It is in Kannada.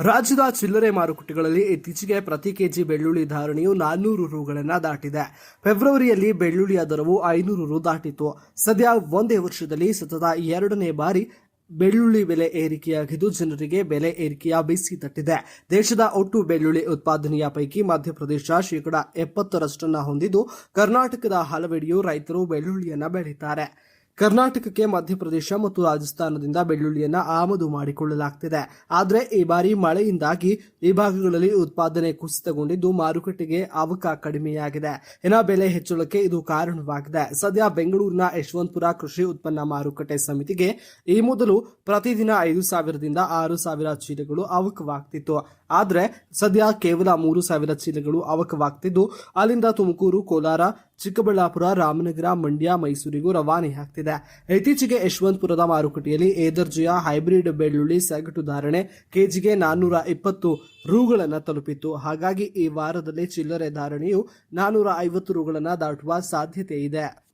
ರಾಜ್ಯದ ಚಿಲ್ಲರೆ ಮಾರುಕಟ್ಟೆಗಳಲ್ಲಿ ಇತ್ತೀಚೆಗೆ ಪ್ರತಿ ಕೆಜಿ ಬೆಳ್ಳುಳ್ಳಿ ಧಾರಣೆಯು ನಾನ್ನೂರು ರುಗಳನ್ನು ದಾಟಿದೆ. ಫೆಬ್ರವರಿಯಲ್ಲಿ ಬೆಳ್ಳುಳ್ಳಿಯ ದರವು ಐನೂರು ರು ದಾಟಿತು ಸದ್ಯ ಒಂದೇ ವರ್ಷದಲ್ಲಿ ಸತತ ಎರಡನೇ ಬಾರಿ ಬೆಳ್ಳುಳ್ಳಿ ಬೆಲೆ ಏರಿಕೆಯಾಗಿದ್ದು, ಜನರಿಗೆ ಬೆಲೆ ಏರಿಕೆಯ ಬಿಸಿ ತಟ್ಟಿದೆ. ದೇಶದ ಒಟ್ಟು ಬೆಳ್ಳುಳ್ಳಿ ಉತ್ಪಾದನೆಯ ಪೈಕಿ ಮಧ್ಯಪ್ರದೇಶ ಶೇಕಡಾ ಎಪ್ಪತ್ತರಷ್ಟನ್ನು ಹೊಂದಿದ್ದು, ಕರ್ನಾಟಕದ ಹಲವೆಡೆಯೂ ರೈತರು ಬೆಳ್ಳುಳ್ಳಿಯನ್ನು ಬೆಳೀತಾರೆ. ಕರ್ನಾಟಕಕ್ಕೆ ಮಧ್ಯಪ್ರದೇಶ ಮತ್ತು ರಾಜಸ್ಥಾನದಿಂದ ಬೆಳ್ಳುಳ್ಳಿಯನ್ನ ಆಮದು ಮಾಡಿಕೊಳ್ಳಲಾಗ್ತಿದೆ. ಆದರೆ ಈ ಬಾರಿ ಮಳೆಯಿಂದಾಗಿ ಈ ಭಾಗಗಳಲ್ಲಿ ಉತ್ಪಾದನೆ ಕುಸಿತಗೊಂಡಿದ್ದು ಮಾರುಕಟ್ಟೆಗೆ ಅವಕ ಕಡಿಮೆಯಾಗಿದೆ. ಇನ್ನ ಬೆಲೆ ಹೆಚ್ಚಳಕ್ಕೆ ಇದು ಕಾರಣವಾಗಿದೆ. ಸದ್ಯ ಬೆಂಗಳೂರಿನ ಯಶವಂತಪುರ ಕೃಷಿ ಉತ್ಪನ್ನ ಮಾರುಕಟ್ಟೆ ಸಮಿತಿಗೆ ಈ ಮೊದಲು ಪ್ರತಿದಿನ ಐದು ಸಾವಿರದಿಂದ ಆರು ಸಾವಿರ ಚೀಲಗಳು ಅವಕವಾಗ್ತಿತ್ತು. ಆದರೆ ಸದ್ಯ ಕೇವಲ ಮೂರು ಸಾವಿರ ಚೀಲಗಳು ಅವಕವಾಗ್ತಿದ್ದು. ಅಲ್ಲಿಂದ ತುಮಕೂರು, ಕೋಲಾರ ಚಿಕ್ಕಬಳ್ಳಾಪುರ, ರಾಮನಗರ, ಮಂಡ್ಯ, ಮೈಸೂರಿಗೂ ರವಾನೆಯಾಗ್ತಿದೆ ಇತ್ತೀಚೆಗೆ ಯಶವಂತಪುರದ ಮಾರುಕಟ್ಟೆಯಲ್ಲಿ ಎ ದರ್ಜೆಯ ಹೈಬ್ರಿಡ್ ಬೆಳ್ಳುಳ್ಳಿ ಸಗಟು ಧಾರಣೆ ಕೆಜಿಗೆ ನಾನ್ನೂರ ಇಪ್ಪತ್ತು ರೂಗಳನ್ನು ತಲುಪಿತ್ತು. ಹಾಗಾಗಿ ಈ ವಾರದಲ್ಲಿ ಚಿಲ್ಲರೆ ಧಾರಣೆಯು ನಾನ್ನೂರ ಐವತ್ತು ರೂಗಳನ್ನು ದಾಟುವ ಸಾಧ್ಯತೆ ಇದೆ.